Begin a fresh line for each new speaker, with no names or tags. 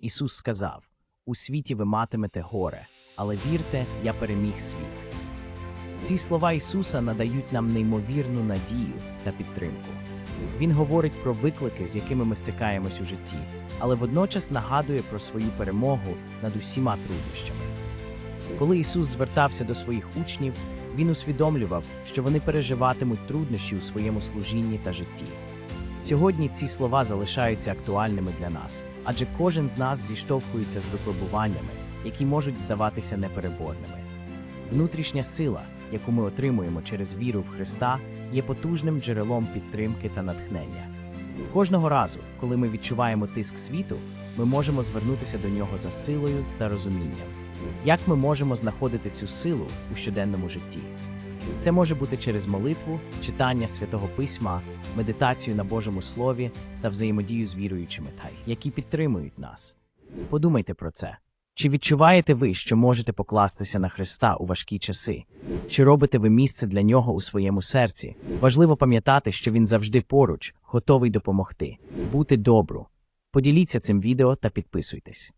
Ісус сказав: У світі ви матимете горе, але вірте, я переміг світ. Ці слова Ісуса надають нам неймовірну надію та підтримку. Він говорить про виклики, з якими ми стикаємось у житті, але водночас нагадує про свою перемогу над усіма труднощами. Коли Ісус звертався до своїх учнів, Він усвідомлював, що вони переживатимуть труднощі у своєму служінні та житті. Сьогодні ці слова залишаються актуальними для нас, адже кожен з нас зіштовхується з випробуваннями, які можуть здаватися непереборними. Внутрішня сила, яку ми отримуємо через віру в Христа, є потужним джерелом підтримки та натхнення. Кожного разу, коли ми відчуваємо тиск світу, ми можемо звернутися до нього за силою та розумінням. Як ми можемо знаходити цю силу у щоденному житті? Це може бути через молитву, читання святого письма, медитацію на Божому Слові та взаємодію з віруючими, та які підтримують нас. Подумайте про це. Чи відчуваєте ви, що можете покластися на Христа у важкі часи? Чи робите ви місце для нього у своєму серці? Важливо пам'ятати, що він завжди поруч, готовий допомогти, бути добру. Поділіться цим відео та підписуйтесь.